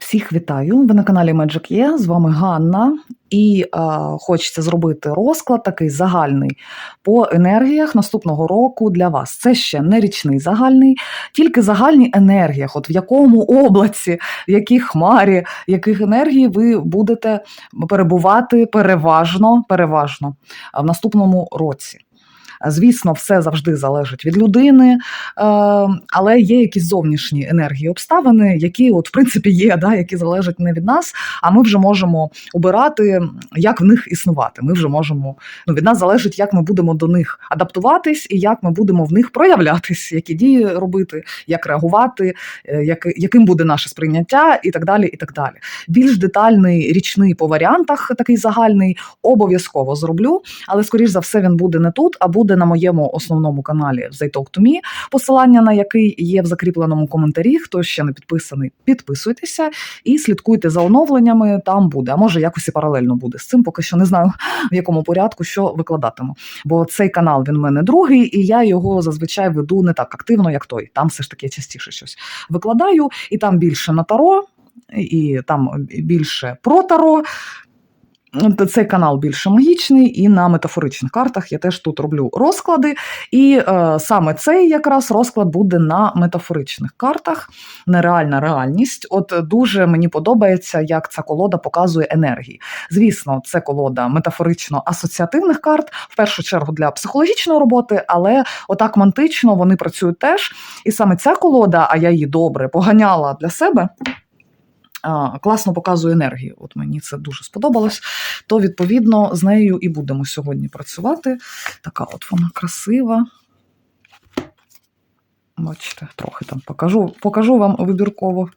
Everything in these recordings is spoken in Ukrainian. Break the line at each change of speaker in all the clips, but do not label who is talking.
Всіх вітаю! Ви на каналі Magic Є. З вами Ганна. І е, хочеться зробити розклад такий загальний по енергіях наступного року для вас. Це ще не річний загальний, тільки загальні енергіях. От в якому області, в якій хмарі, яких енергій ви будете перебувати переважно, переважно в наступному році. Звісно, все завжди залежить від людини, е, але є якісь зовнішні енергії, обставини, які, от, в принципі, є, да, які залежать не від нас, а ми вже можемо обирати, як в них існувати. Ми вже можемо ну, від нас залежить, як ми будемо до них адаптуватись і як ми будемо в них проявлятись, які дії робити, як реагувати, е, як, яким буде наше сприйняття, і так далі. і так далі. Більш детальний річний по варіантах, такий загальний, обов'язково зроблю, але скоріш за все він буде не тут, а буде на моєму основному каналі They Talk посилання на який є в закріпленому коментарі. Хто ще не підписаний, підписуйтеся і слідкуйте за оновленнями. Там буде. А може якось і паралельно буде з цим. Поки що не знаю в якому порядку що викладатиму. Бо цей канал він в мене другий, і я його зазвичай веду не так активно, як той. Там все ж таки частіше щось викладаю, і там більше на таро. І там більше про таро, цей канал більше магічний, і на метафоричних картах я теж тут роблю розклади. І е, саме цей якраз розклад буде на метафоричних картах. Нереальна реальність. От дуже мені подобається, як ця колода показує енергії. Звісно, це колода метафорично-асоціативних карт, в першу чергу для психологічної роботи, але отак мантично вони працюють теж. І саме ця колода, а я її добре поганяла для себе класно показує енергію. От мені це дуже сподобалось. То, відповідно, з нею і будемо сьогодні працювати. Така от вона красива. Бачите, трохи там покажу, покажу вам вибірково.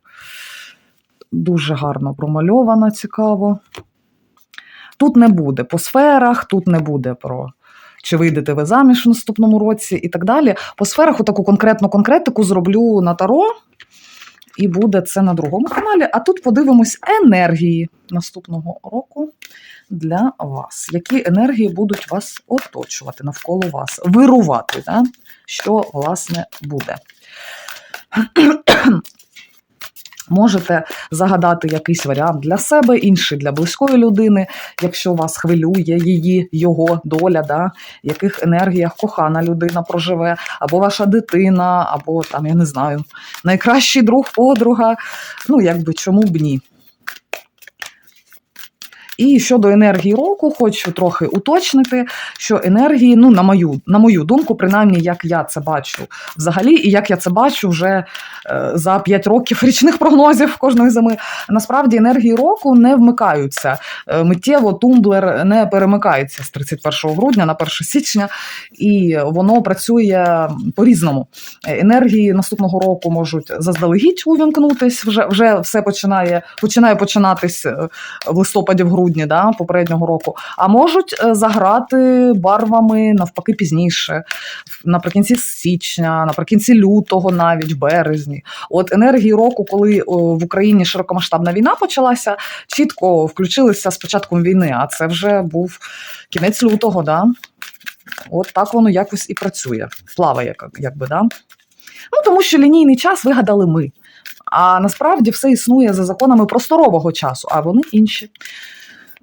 Дуже гарно промальована, цікаво. Тут не буде по сферах, тут не буде про. Чи вийдете ви заміж в наступному році і так далі. По сферах таку конкретну конкретику зроблю на таро і буде це на другому каналі. А тут подивимось енергії наступного року для вас. Які енергії будуть вас оточувати навколо вас, вирувати, да? що, власне, буде. Можете загадати якийсь варіант для себе, інший для близької людини, якщо вас хвилює її, його доля, да, в яких енергіях кохана людина проживе, або ваша дитина, або там, я не знаю, найкращий друг, подруга. Ну, якби чому б ні. І щодо енергії року, хочу трохи уточнити, що енергії, ну, на мою на мою думку, принаймні, як я це бачу взагалі, і як я це бачу вже е, за 5 років річних прогнозів кожної зими, насправді енергії року не вмикаються. Е, миттєво тумблер не перемикається з 31 грудня на 1 січня, і воно працює по-різному. Енергії наступного року можуть заздалегідь увімкнутись, вже вже все починає починає починатись е, в листопаді в грудні грудні да, попереднього року, а можуть е, заграти барвами навпаки пізніше, наприкінці січня, наприкінці лютого, навіть березні. От енергії року, коли в Україні широкомасштабна війна почалася, чітко включилися з початком війни, а це вже був кінець лютого. Да? От так воно якось і працює, плаває, якби, да? Ну, тому що лінійний час вигадали ми. А насправді все існує за законами просторового часу, а вони інші.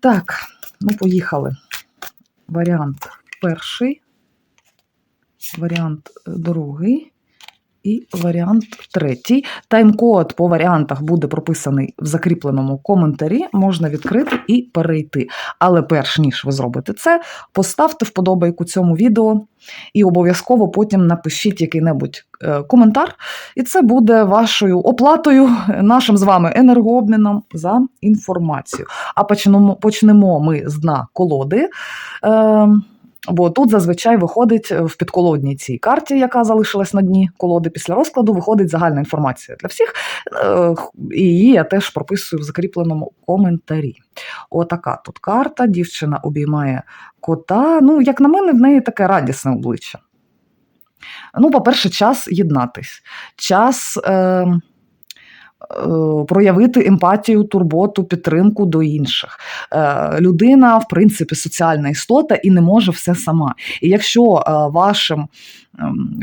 Так, ну, поїхали. Варіант перший, варіант другий і варіант третій. Тайм-код по варіантах буде прописаний в закріпленому коментарі, можна відкрити і перейти. Але перш ніж ви зробите це, поставте вподобайку цьому відео і обов'язково потім напишіть який-небудь е, коментар. І це буде вашою оплатою, нашим з вами енергообміном за інформацію. А почнемо, почнемо ми з дна колоди. Бо тут зазвичай виходить е, в підколодній цій карті, яка залишилась на дні колоди після розкладу, виходить загальна інформація для всіх. Е, і її я теж прописую в закріпленому коментарі. Отака тут карта. Дівчина обіймає кота. Ну, як на мене, в неї таке радісне обличчя. Ну, по-перше, час єднатись. Час. Е, проявити емпатію, турботу, підтримку до інших. Е, людина, в принципі, соціальна істота і не може все сама. І якщо е, вашим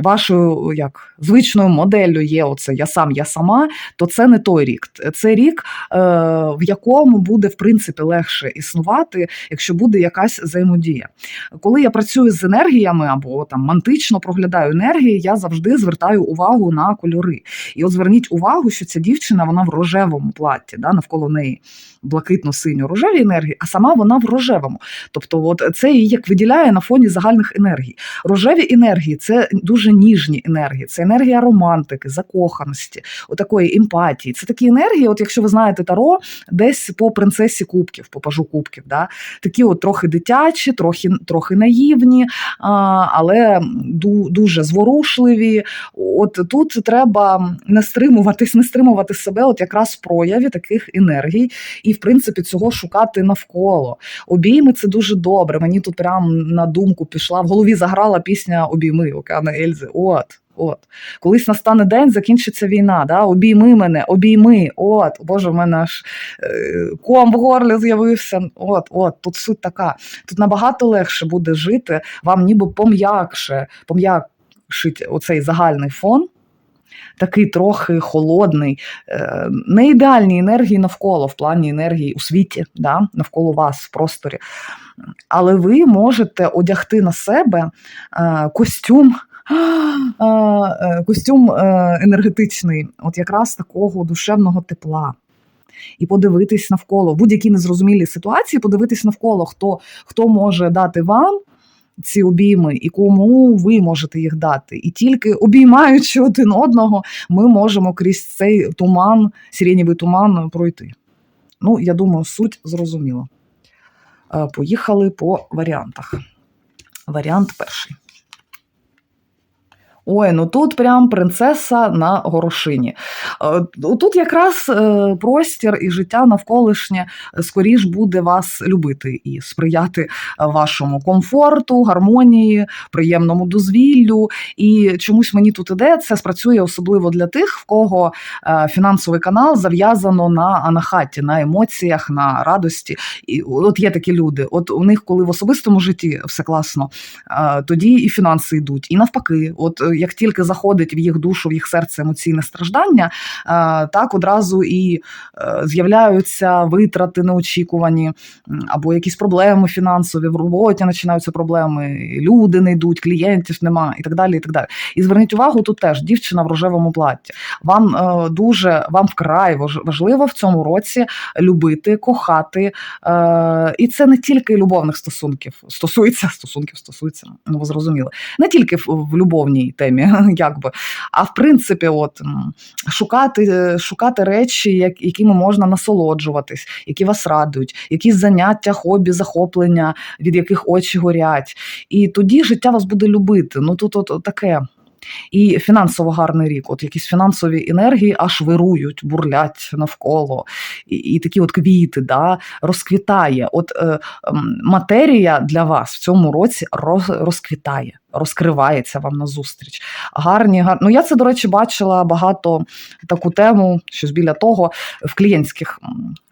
вашою як звичною моделлю є оце я сам, я сама, то це не той рік. Це рік, е, в якому буде в принципі легше існувати, якщо буде якась взаємодія. Коли я працюю з енергіями або там мантично проглядаю енергії, я завжди звертаю увагу на кольори. І от зверніть увагу, що ця дівчина вона в рожевому платі, да, навколо неї блакитно-синьо-рожеві енергії, а сама вона в рожевому. Тобто, от це її як виділяє на фоні загальних енергій. Рожеві енергії це дуже ніжні енергії, це енергія романтики, закоханості, отакої емпатії. Це такі енергії, от якщо ви знаєте таро, десь по принцесі кубків, по пажу кубків. Да? Такі от трохи дитячі, трохи трохи наївні, але ду, дуже зворушливі. От тут треба не стримуватись, не стримувати себе, от якраз прояві таких енергій, і в принципі цього шукати навколо. Обійми це дуже добре. Мені тут прям на думку пішла в голові заграла пісня Обійми Океана Ельзи. От. От, колись настане день, закінчиться війна. Да? Обійми мене, обійми. От, Боже, в мене аж е, ком в горлі з'явився. От, от, тут суть така. Тут набагато легше буде жити, вам ніби пом'якше, пом'якшить оцей загальний фон. Такий трохи холодний, е, не ідеальні енергії навколо в плані енергії у світі, да, навколо вас в просторі. Але ви можете одягти на себе е, костюм. е, Костюм е, енергетичний, от якраз такого душевного тепла. І подивитись навколо в будь-якій незрозумілій ситуації, подивитись навколо, хто, хто може дати вам ці обійми і кому ви можете їх дати. І тільки обіймаючи один одного, ми можемо крізь цей туман, сиренєвий туман пройти. Ну, я думаю, суть зрозуміла. Е, Поїхали по варіантах. Варіант перший. Ой, ну тут прям принцеса на горошині. Е, Тут якраз е, простір і життя навколишнє е, скоріш буде вас любити і сприяти вашому комфорту, гармонії, приємному дозвіллю. І чомусь мені тут іде, це спрацює особливо для тих, в кого фінансовий канал зав'язано на анахаті, на емоціях, на радості. І от є такі люди. От у них, коли в особистому житті все класно, тоді і фінанси йдуть, і навпаки, от як тільки заходить в їх душу, в їх серце емоційне страждання, е, так одразу і е, з'являються витрати неочікувані, або якісь проблеми фінансові в роботі починаються проблеми, люди не йдуть, клієнтів нема і так далі. І так далі. І зверніть увагу, тут теж дівчина в рожевому платі. Вам е, дуже вам вкрай важливо в цьому році любити, кохати. І це не тільки любовних стосунків, стосується стосунків, стосується, ну ви зрозуміли, не тільки в любовній темі, якби, а в принципі, от шукати, е, шукати речі, якими можна насолоджуватись, які вас радують, якісь заняття, хобі, захоплення, від яких очі горять. І тоді життя вас буде любити. Ну тут от, таке. І фінансово гарний рік, от якісь фінансові енергії аж вирують, бурлять навколо, і, і такі от квіти, да, розквітає. От е, матерія для вас в цьому році роз, розквітає, розкривається вам назустріч. Гарні, гар... Ну, я це, до речі, бачила багато таку тему, щось біля того, в клієнтських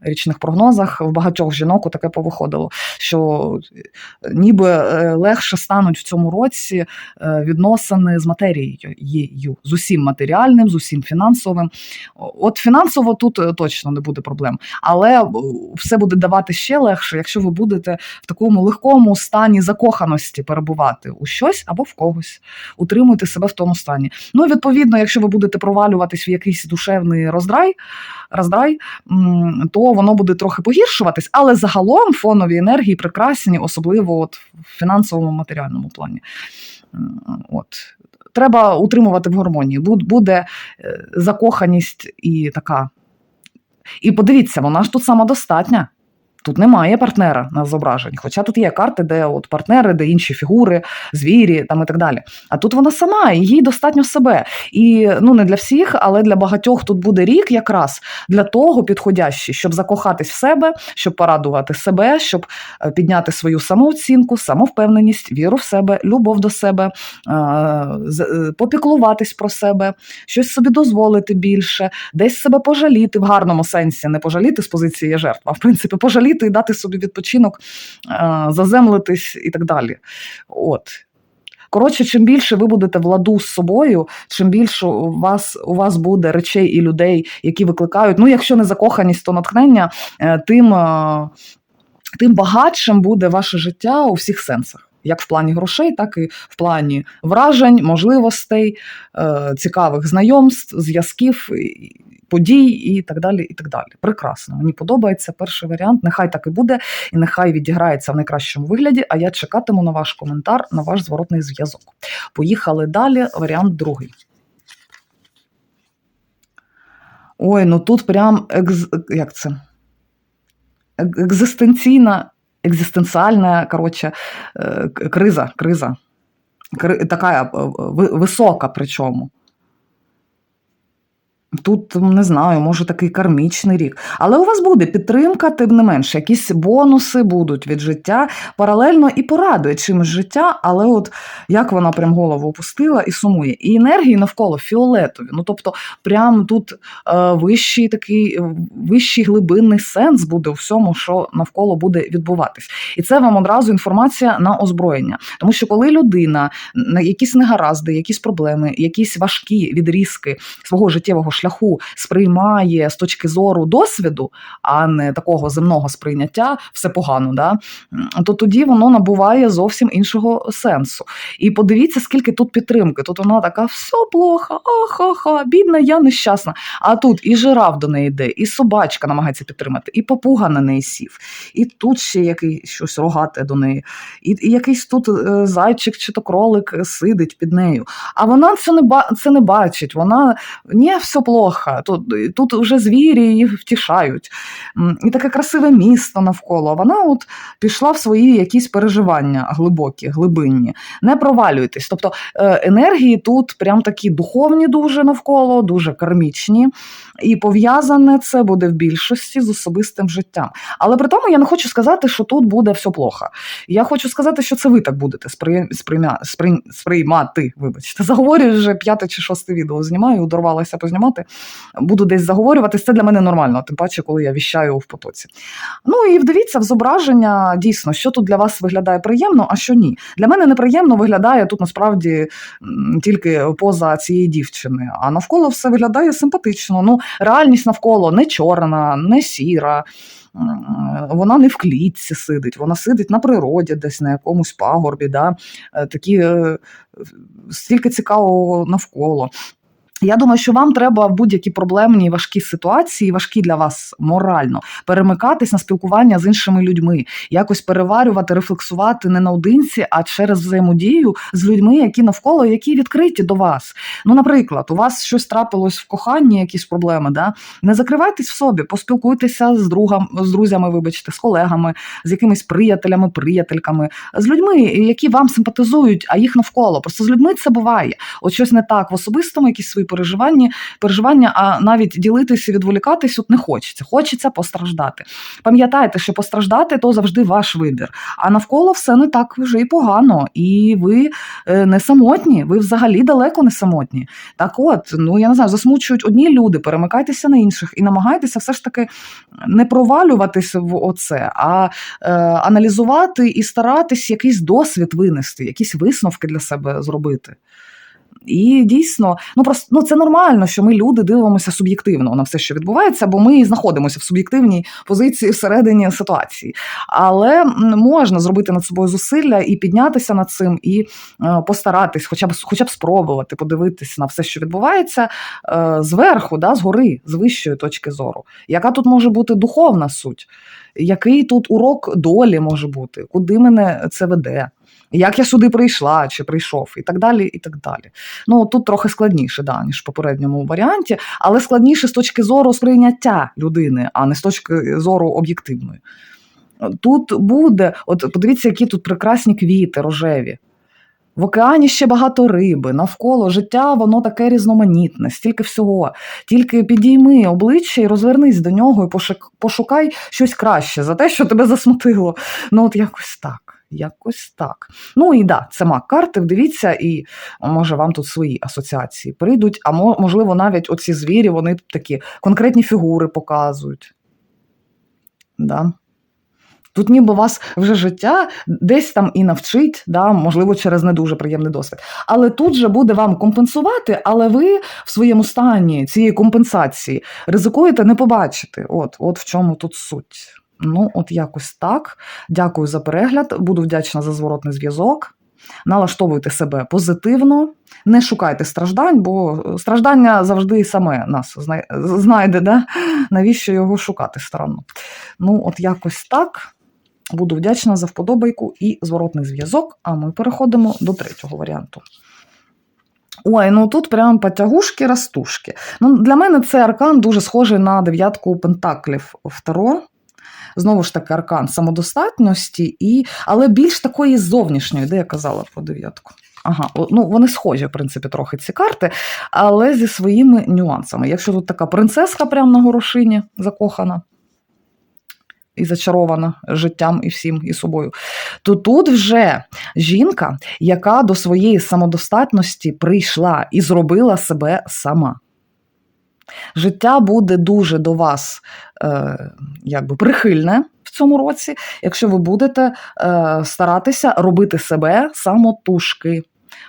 річних прогнозах в багатьох жінок таке повиходило, що е, ніби е, легше стануть в цьому році е, відносини з матерією, з усім матеріальним, з усім фінансовим. От фінансово тут точно не буде проблем, але все буде давати ще легше, якщо ви будете в такому легкому стані закоханості перебувати у щось або в когось. Утримуйте себе в тому стані. Ну і відповідно, якщо ви будете провалюватись в якийсь душевний роздрай, роздрай, то воно буде трохи погіршуватись, але загалом фонові енергії прекрасні, особливо от в фінансовому матеріальному плані. От. Треба утримувати в гармонії. Буде е, закоханість і така. І подивіться, вона ж тут самодостатня. Тут немає партнера на зображенні. Хоча тут є карти, де от партнери, де інші фігури, звірі там і так далі. А тут вона сама, і їй достатньо себе. І ну не для всіх, але для багатьох тут буде рік якраз для того підходящий, щоб закохатись в себе, щоб порадувати себе, щоб е, підняти свою самооцінку, самовпевненість, віру в себе, любов до себе, е, е, попіклуватись про себе, щось собі дозволити більше, десь себе пожаліти в гарному сенсі, не пожаліти з позиції жертва, а в принципі пожаліти і дати собі відпочинок, е, заземлитись і так далі. От. Коротше, чим більше ви будете в ладу з собою, чим більше у вас у вас буде речей і людей, які викликають. Ну, якщо не закоханість, то натхнення, е, тим, е, тим багатшим буде ваше життя у всіх сенсах. Як в плані грошей, так і в плані вражень, можливостей, цікавих знайомств, зв'язків, подій і так далі. і так далі. Прекрасно. Мені подобається перший варіант. Нехай так і буде, і нехай відіграється в найкращому вигляді. А я чекатиму на ваш коментар, на ваш зворотний зв'язок. Поїхали далі. Варіант другий. Ой, ну тут прям екз... як це? Екзистенційна, екзистенціальна, коротше, е, криза, криза. Кри... Така е, висока причому. Тут не знаю, може такий кармічний рік. Але у вас буде підтримка, тим не менше, якісь бонуси будуть від життя паралельно і порадує чимось життя, але от як вона прям голову опустила і сумує. І енергії навколо фіолетові. Ну тобто, прям тут е, вищий такий е, вищий глибинний сенс буде у всьому, що навколо буде відбуватись. І це вам одразу інформація на озброєння. Тому що коли людина на якісь негаразди, якісь проблеми, якісь важкі відрізки свого життєвого шляху сприймає з точки зору досвіду, а не такого земного сприйняття, все погано, да? то тоді воно набуває зовсім іншого сенсу. І подивіться, скільки тут підтримки. Тут вона така, все плохо, ахаха, бідна, я нещасна. А тут і жираф до неї йде, і собачка намагається підтримати, і папуга на неї сів, і тут ще який щось рогате до неї, і, і якийсь тут е, зайчик чи то кролик сидить під нею. А вона це не це не бачить. Вона ні, все плохо. Тут, тут вже звірі її втішають. І таке красиве місто навколо. Вона от пішла в свої якісь переживання глибокі, глибинні. Не провалюйтесь. Тобто е, енергії тут прям такі духовні дуже навколо, дуже кармічні. І пов'язане це буде в більшості з особистим життям. Але при тому я не хочу сказати, що тут буде все плохо. Я хочу сказати, що це ви так будете сприй... сприймя... сприймати. Вибачте, заговорюю вже п'яте чи шосте відео знімаю, дорвалася познімати. Буду десь заговорюватись. Це для мене нормально, тим паче, коли я віщаю в потоці. Ну і вдивіться в зображення дійсно, що тут для вас виглядає приємно, а що ні. Для мене неприємно виглядає тут насправді тільки поза цієї дівчини, а навколо все виглядає симпатично. Ну, реальність навколо не чорна, не сіра. Вона не в клітці сидить, вона сидить на природі, десь на якомусь пагорбі. Да? Е, Такі е, стільки цікавого навколо. Я думаю, що вам треба в будь-які проблемні важкі ситуації, важкі для вас морально, перемикатись на спілкування з іншими людьми, якось переварювати, рефлексувати не наодинці, а через взаємодію з людьми, які навколо, які відкриті до вас. Ну, наприклад, у вас щось трапилось в коханні, якісь проблеми. Да? Не закривайтесь в собі, поспілкуйтеся з другом, з друзями, вибачте, з колегами, з якимись приятелями, приятельками, з людьми, які вам симпатизують, а їх навколо. Просто з людьми це буває. От щось не так в особистому, якісь свої переживання, переживання, а навіть ділитися, відволікатись от не хочеться. Хочеться постраждати. Пам'ятайте, що постраждати то завжди ваш вибір. А навколо все не так вже і погано, і ви е, не самотні, ви взагалі далеко не самотні. Так от, ну я не знаю, засмучують одні люди, перемикайтеся на інших і намагайтеся все ж таки не провалюватися в оце, а е, аналізувати і старатись якийсь досвід винести, якісь висновки для себе зробити. І дійсно, ну просто ну це нормально, що ми люди дивимося суб'єктивно на все, що відбувається, бо ми знаходимося в суб'єктивній позиції всередині ситуації. Але можна зробити над собою зусилля і піднятися над цим, і е, постаратись, хоча б хоча б спробувати подивитися на все, що відбувається е, зверху, да, згори, з вищої точки зору. Яка тут може бути духовна суть? Який тут урок долі може бути? Куди мене це веде? Як я сюди прийшла чи прийшов, і так далі. і так далі. Ну тут трохи складніше, да, ніж в попередньому варіанті, але складніше з точки зору сприйняття людини, а не з точки зору об'єктивної. Тут буде, от подивіться, які тут прекрасні квіти рожеві. В океані ще багато риби, навколо життя воно таке різноманітне, стільки всього. Тільки підійми обличчя і розвернись до нього і пошукай щось краще за те, що тебе засмутило. Ну, от якось так. Якось так. Ну і да, це мак карти, вдивіться, і може вам тут свої асоціації прийдуть, а можливо, навіть оці звірі вони такі конкретні фігури показують. Да. Тут ніби вас вже життя десь там і навчить, да, можливо, через не дуже приємний досвід. Але тут же буде вам компенсувати, але ви в своєму стані цієї компенсації ризикуєте не побачити. От, от в чому тут суть. Ну, от якось так. Дякую за перегляд. Буду вдячна за зворотний зв'язок. Налаштовуйте себе позитивно, не шукайте страждань, бо страждання завжди саме нас знайде, да? навіщо його шукати странно. Ну, от якось так. Буду вдячна за вподобайку і зворотний зв'язок. А ми переходимо до третього варіанту. Ой, ну тут прям потягушки растушки. Ну, для мене цей аркан дуже схожий на дев'ятку пентаклів Второ. Знову ж таки, аркан самодостатності, і... але більш такої зовнішньої, де я казала про дев'ятку. Ага, ну вони схожі, в принципі, трохи ці карти, але зі своїми нюансами. Якщо тут така принцеска прямо на горошині закохана і зачарована життям і всім і собою, то тут вже жінка, яка до своєї самодостатності прийшла і зробила себе сама. Життя буде дуже до вас е, якби прихильне в цьому році, якщо ви будете е, старатися робити себе самотужки,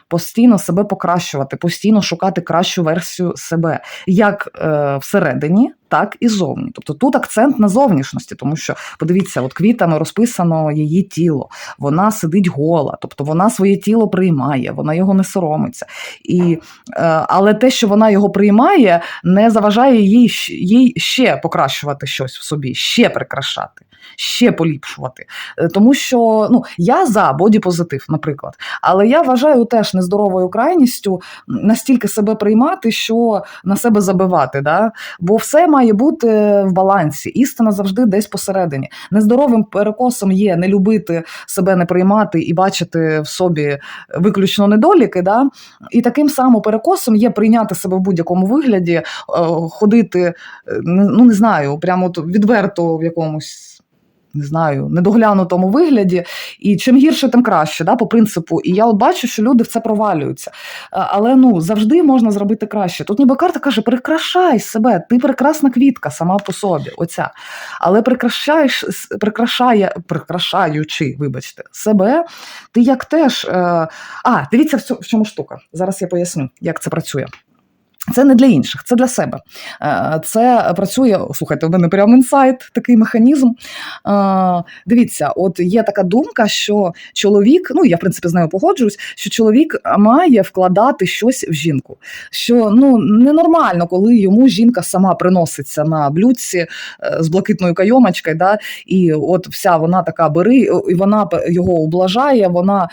постійно себе покращувати, постійно шукати кращу версію себе, як е, всередині, так і зовні. Тобто тут акцент на зовнішності, тому що подивіться, от квітами розписано її тіло, вона сидить гола, тобто вона своє тіло приймає, вона його не соромиться. І, е, але те, що вона його приймає, не заважає їй, їй ще покращувати щось в собі, ще прикрашати. Ще поліпшувати, Е, тому що ну я за бодіпозитив, наприклад, але я вважаю теж нездоровою крайністю настільки себе приймати, що на себе забивати. Да? Бо все має бути в балансі. Істина завжди десь посередині. Нездоровим перекосом є не любити себе, не приймати і бачити в собі виключно недоліки. Да? І таким самим перекосом є прийняти себе в будь-якому вигляді, е, ходити, е, ну не знаю, прямо відверто в якомусь. Не знаю, недоглянутому вигляді, і чим гірше, тим краще, да, по принципу. І я от бачу, що люди в це провалюються. Але ну завжди можна зробити краще. Тут ніби карта каже: прикрашай себе, ти прекрасна квітка сама по собі. Оця. Але прикрашаєш, прикрашає, прикрашаючи, вибачте, себе, ти як теж. Е, а, дивіться, в чому штука. Зараз я поясню, як це працює. Це не для інших, це для себе. Е, Це працює. Слухайте, у мене прям інсайт, такий механізм. Е, Дивіться, от є така думка, що чоловік, ну я в принципі з нею погоджуюсь, що чоловік має вкладати щось в жінку. Що ну ненормально, коли йому жінка сама приноситься на блюдці е, з блакитною кайомочкою, да, і от вся вона така бери, і вона його облажає, вона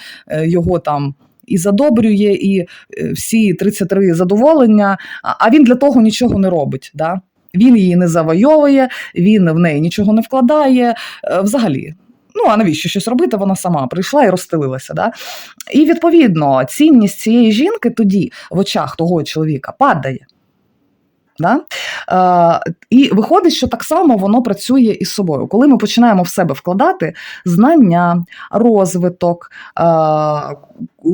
його там. І задобрює, і е, всі 33 задоволення, а- він для того нічого не робить. Да? Він її не завойовує, він в неї нічого не вкладає. е, Взагалі. Ну, а навіщо щось робити? Вона сама прийшла і розстелилася. Да? І відповідно цінність цієї жінки тоді в очах того чоловіка падає. Да? Е, і виходить, що так само воно працює із собою. Коли ми починаємо в себе вкладати знання, розвиток, е,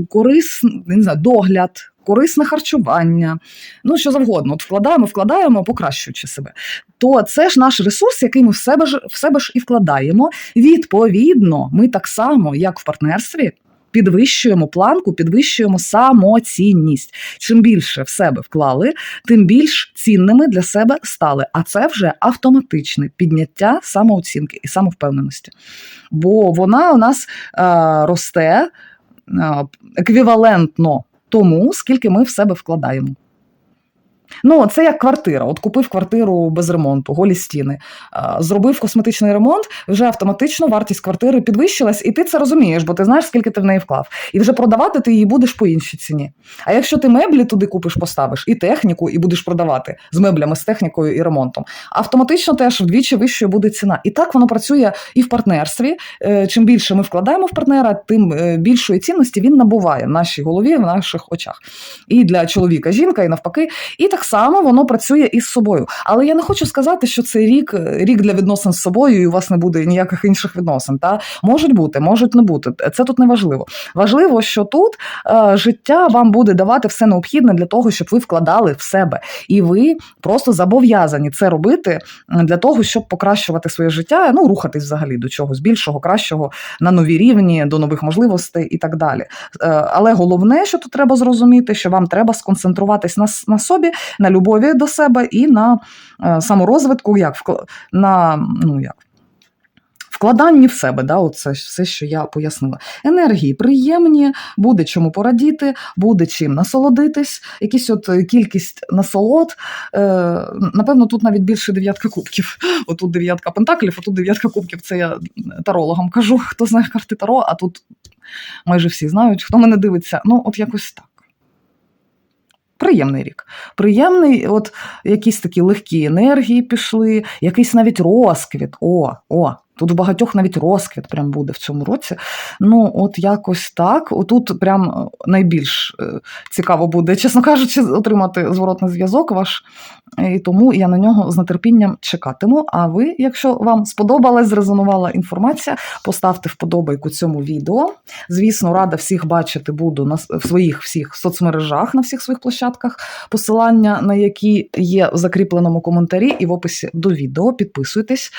корис, не знаю, догляд, корисне харчування, ну що завгодно, от вкладаємо, вкладаємо, покращуючи себе. То це ж наш ресурс, який ми в себе ж в себе ж і вкладаємо. Відповідно, ми так само, як в партнерстві. Підвищуємо планку, підвищуємо самоцінність. Чим більше в себе вклали, тим більш цінними для себе стали. А це вже автоматичне підняття самооцінки і самовпевненості. Бо вона у нас е, росте е, еквівалентно тому, скільки ми в себе вкладаємо. Ну, це як квартира. От купив квартиру без ремонту, голі стіни. Зробив косметичний ремонт, вже автоматично вартість квартири підвищилась, і ти це розумієш, бо ти знаєш, скільки ти в неї вклав. І вже продавати ти її будеш по іншій ціні. А якщо ти меблі туди купиш, поставиш і техніку, і будеш продавати з меблями, з технікою і ремонтом, автоматично теж вдвічі вищою буде ціна. І так воно працює і в партнерстві. Е, Чим більше ми вкладаємо в партнера, тим е, більшої цінності він набуває в нашій голові, в наших очах. І для чоловіка жінка, і навпаки. І так так само воно працює із собою. Але я не хочу сказати, що це рік, рік для відносин з собою, і у вас не буде ніяких інших відносин. Та можуть бути, можуть не бути. Це тут не важливо. Важливо, що тут е, життя вам буде давати все необхідне для того, щоб ви вкладали в себе, і ви просто зобов'язані це робити для того, щоб покращувати своє життя, ну рухатись взагалі до чогось більшого, кращого на нові рівні, до нових можливостей і так далі. Е, Але головне, що тут треба зрозуміти, що вам треба сконцентруватись на, на собі, на любові до себе і на е, саморозвитку, як на ну як. Вкладанні в себе, да, оце все, що я пояснила. Енергії приємні, буде чому порадіти, буде чим насолодитись. Якісь от е, кількість насолод. Е, напевно, тут навіть більше дев'ятка кубків. Отут дев'ятка пентаклів, а тут дев'ятка кубків. Це я тарологам кажу, хто знає карти Таро, а тут майже всі знають, хто мене дивиться. Ну, от якось так. Приємний рік. Приємний, от якісь такі легкі енергії пішли, якийсь навіть розквіт. О, о, тут в багатьох навіть розквіт прям буде в цьому році. Ну, от якось так. Отут прям е, найбільш е, цікаво буде, чесно кажучи, отримати зворотний зв'язок ваш. І тому я на нього з нетерпінням чекатиму. А ви, якщо вам сподобалась, зрезонувала інформація, поставте вподобайку цьому відео. Звісно, рада всіх бачити буду на в своїх всіх соцмережах, на всіх своїх площадках, посилання на які є в закріпленому коментарі і в описі до відео. Підписуйтесь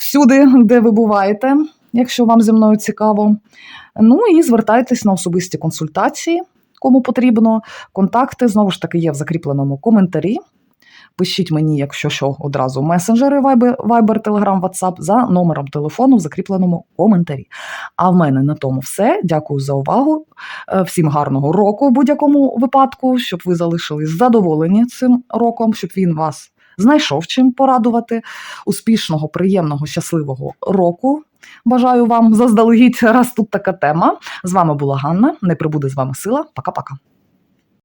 всюди, де ви буваєте, якщо вам зі мною цікаво. Ну і звертайтесь на особисті консультації, кому потрібно. Контакти знову ж таки є в закріпленому коментарі. Пишіть мені, якщо що, одразу месенджери Viber, Telegram, WhatsApp за номером телефону в закріпленому коментарі. А в мене на тому все. Дякую за увагу. Е, Всім гарного року в будь-якому випадку, щоб ви залишились задоволені цим роком, щоб він вас знайшов чим порадувати. Успішного, приємного, щасливого року. Бажаю вам заздалегідь, раз тут така тема. З вами була Ганна. Не прибуде з вами сила. Пока-пока.